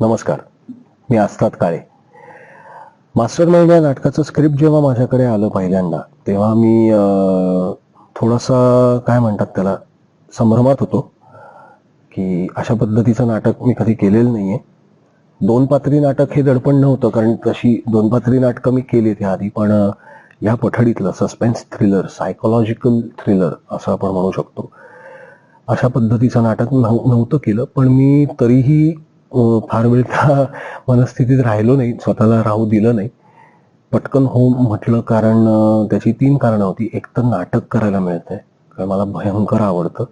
नमस्कार. मी आस्ताद काळे. Master mind या नाटकाचं स्क्रिप्ट जेव्हा माझ्याकडे आलं पहिल्यांदा तेव्हा मी थोडासा काय म्हणतात त्याला संभ्रमात होतो की अशा पद्धतीचं नाटक मी कधी केलेलं नाहीये. दोन पात्री नाटक हे दडपण नव्हतं कारण तशी दोन पात्री नाटकं मी केली त्या आधी पण या पठडीतलं सस्पेन्स थ्रिलर सायकोलॉजिकल थ्रिलर असं आपण म्हणू शकतो. अशा पद्धतीचं नाटक नव्हतं केलं पण मी तरीही फार वेळ त्या मनस्थितीत राहिलो नाही स्वतःला राहू दिलं नाही. पटकन हो म्हटलं कारण त्याची तीन कारणं होती. एक तर नाटक करायला मिळतंय कारण मला भयंकर आवडतं.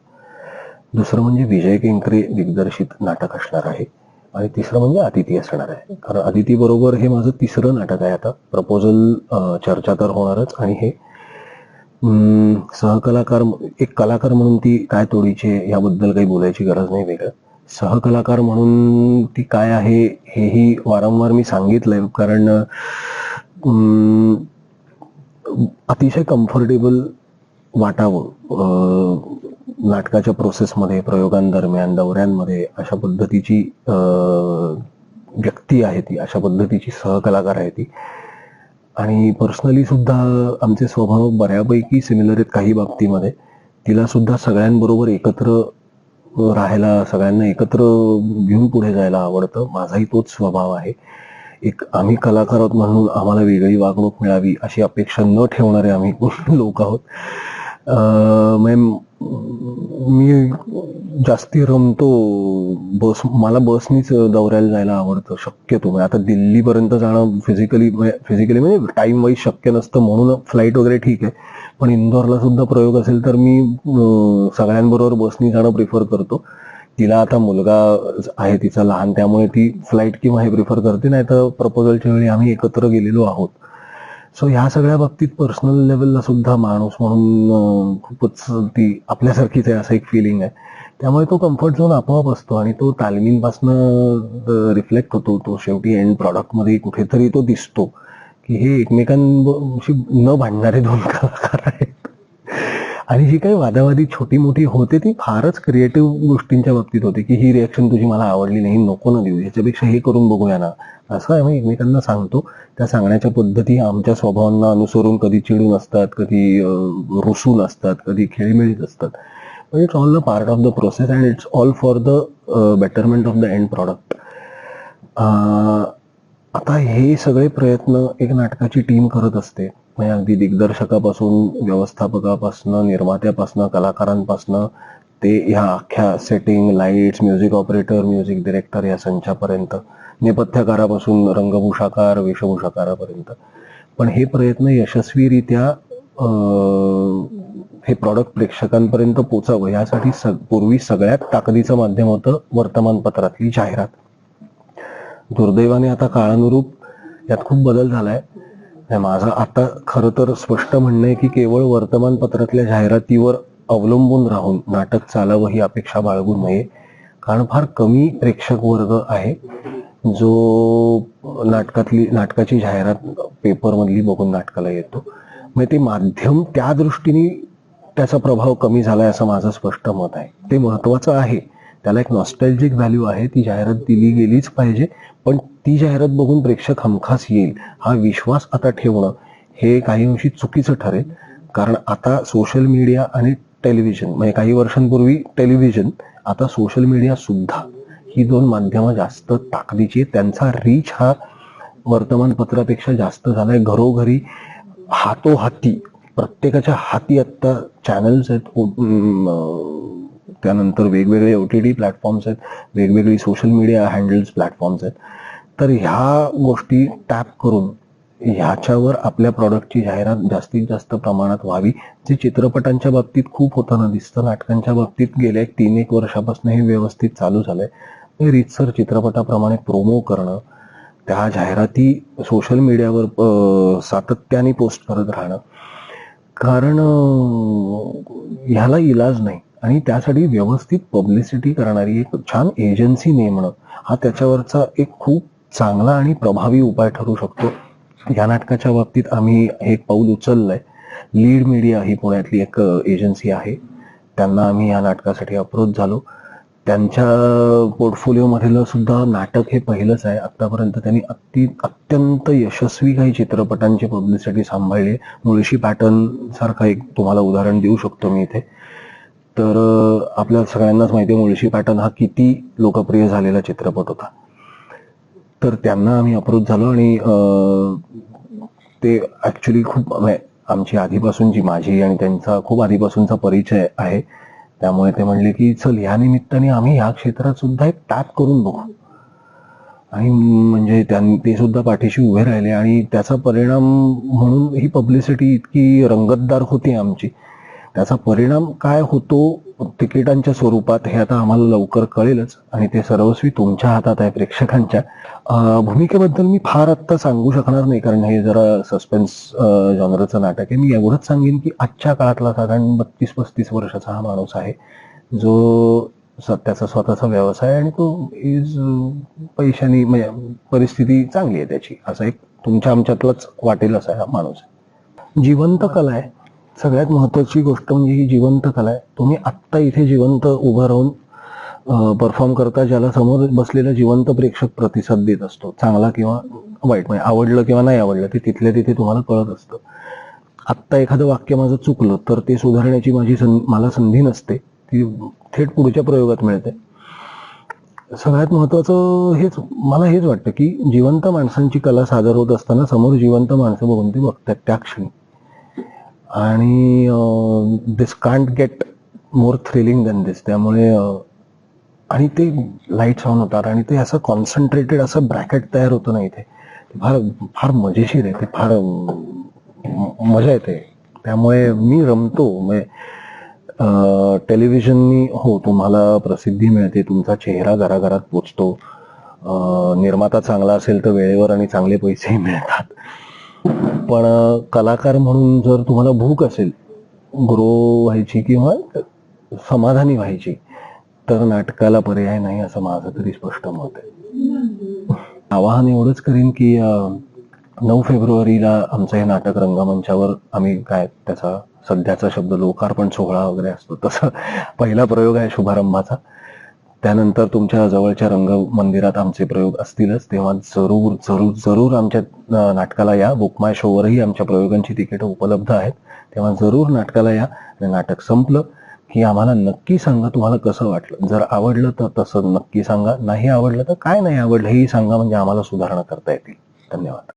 दुसरं म्हणजे विजय केंकरे दिग्दर्शित नाटक असणार आहे. आणि तिसरं म्हणजे अतिथी असणार आहे. कारण अतिथी बरोबर हे माझं तिसरं नाटक आहे आता. प्रपोजल चर्चा तर होणारच. आणि हे सहकलाकार एक कलाकार म्हणून ती काय तोडीचे याबद्दल काही बोलायची गरज नाही वेगळं. सहकलाकार म्हणून ती काय आहे हेही वारंवार मी सांगितलंय. कारण अं, अतिशय कम्फर्टेबल वाटावं नाटकाच्या प्रोसेसमध्ये प्रयोगांदरम्यान दौऱ्यांमध्ये अशा पद्धतीची व्यक्ती आहे ती अशा पद्धतीची सहकलाकार आहे ती. आणि पर्सनली सुद्धा आमचे स्वभाव बऱ्यापैकी सिमिलर आहेत काही बाबतीमध्ये. तिला सुद्धा सगळ्यांबरोबर एकत्र राहायला सगळ्यांना एकत्र घेऊन पुढे जायला आवडतं. माझाही तोच स्वभाव आहे. एक आम्ही कलाकार आहोत म्हणून आम्हाला वेगळी वागणूक मिळावी अशी अपेक्षा न ठेवणारे आम्ही लोक आहोत. मॅम मी जास्ती रमतो. बस मला बसनीच दौऱ्याला जायला आवडतं शक्यतो. म्हणजे आता दिल्लीपर्यंत जाणं फिजिकली फिजिकली म्हणजे टाइम म्हणजे वाईज शक्य नसतं म्हणून फ्लाईट वगैरे ठीक आहे. पण इंदोरला सुद्धा प्रयोग असेल तर मी सगळ्यांबरोबर बसनी जाणं प्रिफर करतो. तिला आता मुलगा आहे तिचा लहान त्यामुळे ती फ्लाईट किंवा हे प्रिफर करते नाही तर प्रपोजलच्या वेळी आम्ही एकत्र गेलेलो आहोत. सो ह्या सगळ्या बाबतीत पर्सनल लेवलला सुद्धा माणूस म्हणून खूपच ती आपल्यासारखीच आहे असं एक फिलिंग आहे. त्यामुळे तो कम्फर्ट झोन आपोआप असतो आणि तो तालमींपासनं रिफ्लेक्ट होतो. तो शेवटी एंड प्रॉडक्टमध्ये कुठेतरी तो दिसतो. की हे एकमेकांशी न भांडणारे दोन कलाकार आहेत. आणि जी काही वादावादी छोटी मोठी होते ती फारच क्रिएटिव्ह गोष्टींच्या बाबतीत होती की ही रिॲक्शन तुझी मला आवडली नाही नको ना देऊ. ह्याच्यापेक्षा हे करून बघूया ना. असं आम्ही एकमेकांना सांगतो. त्या सांगण्याच्या पद्धती आमच्या स्वभावांना अनुसरून कधी चिडून असतात कधी रुसून असतात कधी खेळीमेळीत असतात. पण it's all the part of the process and it's all for the betterment of the end product आता हे सगळे प्रयत्न एक नाटकाची टीम करत असते. म्हणजे अगदी दिग्दर्शकापासून व्यवस्थापकापासनं निर्मात्यापासनं कलाकारांपासनं ते ह्या अख्ख्या setting lights music operator music director या संचापर्यंत नेपथ्यकारापासून रंगभूषाकार वेशभूषाकारापर्यंत. पण हे प्रयत्न यशस्वीरित्या हे प्रॉडक्ट प्रेक्षकांपर्यंत पोचावं यासाठी स पूर्वी सगळ्यात ताकदीचं माध्यम होतं वर्तमानपत्रातली जाहिरात. दुर्दैवाने आता काळानुरूप यात खूप बदल झालाय. माझं आता खरं तर स्पष्ट म्हणणं आहे की केवळ वर्तमानपत्रातल्या जाहिरातीवर अवलंबून राहून नाटक चालावं ही अपेक्षा बाळगू नये. कारण फार कमी प्रेक्षक वर्ग आहे जो नाटकातली नाटकाची जाहिरात पेपरमधली बघून नाटकाला येतो. मग ते माध्यम त्या दृष्टीने त्याचा प्रभाव कमी झालाय असं माझं स्पष्ट मत आहे. ते महत्वाचं आहे. त्याला एक नॉस्टॅल्जिक व्हॅल्यू आहे. ती जाहिरात दिली गेलीच पाहिजे. पण ती जाहिरात बघून प्रेक्षक हमखास येईल. हा विश्वास आता ठेवणं हे काही अंशी चुकीचं ठरेल. कारण आता सोशल मीडिया आणि टेलिव्हिजन म्हणजे काही वर्षांपूर्वी टेलिव्हिजन आता सोशल मीडिया सुद्धा ही दोन माध्यमं जास्त ताकदीची त्यांचा रीच हा वर्तमानपत्रापेक्षा जास्त झालाय. घरोघरी हातोहाती प्रत्येकाच्या हाती आत्ता चॅनल्स आहेत. त्यानंतर वेगवेगळे ओ टी टी प्लॅटफॉर्म्स आहेत वेगवेगळी सोशल मीडिया हँडल्स प्लॅटफॉर्म्स आहेत. तर ह्या गोष्टी टॅप करून ह्याच्यावर आपल्या प्रॉडक्टची जाहिरात जास्तीत जास्त प्रमाणात व्हावी. जे चित्रपटांच्या बाबतीत खूप होताना दिसतं नाटकांच्या बाबतीत गेल्या एक तीन एक वर्षापासून हे व्यवस्थित चालू झालंय. हे रीतसर चित्रपटाप्रमाणे प्रोमो करणं त्या जाहिराती सोशल मीडियावर सातत्याने पोस्ट करत राहणं. कारण ह्याला इलाज नाही. आणि त्यासाठी व्यवस्थित पब्लिसिटी करणारी एक छान एजन्सी नेमणं हा त्याच्यावरचा एक खूप चांगला आणि प्रभावी उपाय ठरू शकतो. या नाटकाच्या बाबतीत आम्ही हे एक पाऊल उचललंय. लीड मीडिया ही पुण्यातली एक एजन्सी आहे. त्यांना आम्ही या नाटकासाठी अप्रोच झालो. त्यांच्या पोर्टफोलिओमधलं सुद्धा नाटक हे पहिलंच आहे. आतापर्यंत त्यांनी अति अत्यंत यशस्वी काही चित्रपटांची पब्लिसिटी सांभाळली. मुळशी पॅटर्न सारखा एक तुम्हाला उदाहरण देऊ शकतो मी इथे. तर आपल्या सगळ्यांनाच माहिती आहे मुळशी पॅटर्न हा किती लोकप्रिय झालेला चित्रपट होता. तर त्यांना आम्ही अप्रोच झालो आणि ते ऍक्च्युली खूप आमची आमची आधीपासूनची माझी आणि त्यांचा खूप आधीपासूनचा परिचय आहे. त्यामुळे ते म्हणले की चल या निमित्ताने आम्ही या क्षेत्रात सुद्धा एक टॅप करून बघू. आणि म्हणजे त्यांनी ते सुद्धा पाठीशी उभे राहिले आणि त्याचा परिणाम म्हणून ही पब्लिसिटी इतकी रंगतदार होती आमची. त्याचा परिणाम काय होतो तिकिटांच्या स्वरूपात हे आता आम्हाला लवकर कळेलच. आणि ते सर्वस्वी तुमच्या हातात आहे प्रेक्षकांच्या. भूमिकेबद्दल मी फार आत्ता सांगू शकणार नाही कारण हे जरा सस्पेन्स जॉनरचं नाटक आहे. मी एवढंच सांगेन की आजच्या काळातला साधारण बत्तीस पस्तीस वर्षाचा हा माणूस आहे जो स- त्याचा स्वतःचा व्यवसाय आणि तो इज पैशानी म्हणजे परिस्थिती चांगली आहे त्याची. असा एक तुमच्या आमच्यातलाच वाटेल असा हा माणूस जिवंत कला आहे. सगळ्यात महत्वाची गोष्ट म्हणजे ही जिवंत कला आहे. तुम्ही आत्ता इथे जिवंत उभं राहून परफॉर्म करता ज्याला समोर बसलेला जिवंत प्रेक्षक प्रतिसाद देत असतो. चांगला किंवा वाईट म्हणजे आवडलं किंवा नाही आवडलं ते तिथल्या तिथे तुम्हाला कळत असतं. आत्ता एखादं वाक्य माझं चुकलं तर ते सुधारण्याची माझी सं मला संधी नसते. ती थेट पुढच्या प्रयोगात मिळते. सगळ्यात महत्वाचं हेच मला हेच वाटतं की जिवंत माणसांची कला सादर होत असताना समोर जिवंत माणसं बघून ते बघतात त्या क्षणी. आणि this can't get more thrilling than this त्यामुळे आणि ते लाईट्स ऑन होतात आणि ते असं कॉन्सन्ट्रेटेड असं ब्रॅकेट तयार होतं ना इथे. ते फार फार मजेशीर आहे. ते फार मजा येते. त्यामुळे मी रमतो. म्हणजे टेलिव्हिजननी हो तुम्हाला प्रसिद्धी मिळते. तुमचा चेहरा घराघरात पोचतो. निर्माता चांगला असेल तर वेळेवर आणि चांगले पैसेही मिळतात. पण कलाकार म्हणून जर तुम्हाला भूक असेल ग्रो व्हायची किंवा समाधानी व्हायची तर नाटकाला पर्याय नाही असं माझं तरी स्पष्ट मत आहे. आवाहन एवढंच करीन की नऊ फेब्रुवारीला आमचं हे नाटक रंगमंचावर आम्ही काय त्याचा सध्याचा शब्द लोकार्पण सोहळा वगैरे असतो तसं पहिला प्रयोग आहे शुभारंभाचा. त्यानंतर तुमच्या जवळच्या रंग मंदिरात आमचे प्रयोग असतीलच. तेव्हा जरूर जरूर जरूर आमच्या नाटकाला या. बुकमाय शोवरही आमच्या प्रयोगांची तिकीटं उपलब्ध आहेत. तेव्हा जरूर नाटकाला या. आणि नाटक संपलं की आम्हाला नक्की सांगा तुम्हाला कसं वाटलं. जर आवडलं तर तसं नक्की सांगा. नाही आवडलं तर काय नाही आवडलं हेही सांगा. म्हणजे आम्हाला सुधारणा करता येतील. धन्यवाद.